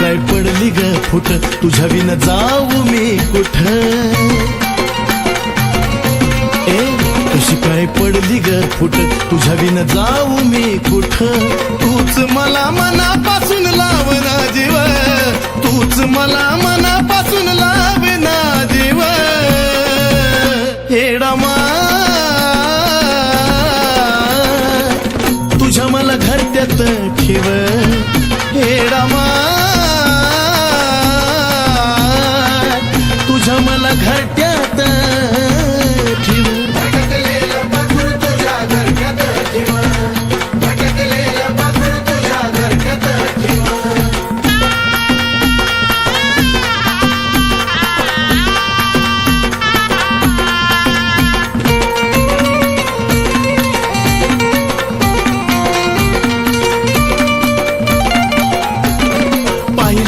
काय पडली ग फुट? तुझ्या विन जाऊ मी कुठ? ए कशी काय पडली ग फुट? तुझ्या विन जाऊ मी कुठ? तूच मला मनापासून लावना जीव तूच मला मनापासून लाव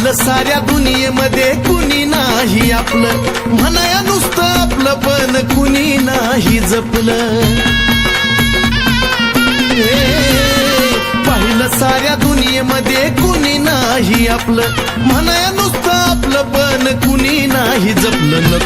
आपलं साऱ्या दुनियेमध्ये कुणी नाही आपलं. म्हणाया नुसतं आपलं पण कुणी नाही जपलं. पाहिलं साऱ्या दुनियेमध्ये कुणी नाही आपलं. म्हणाया नुसतं आपलं पण कुणी नाही जपलं.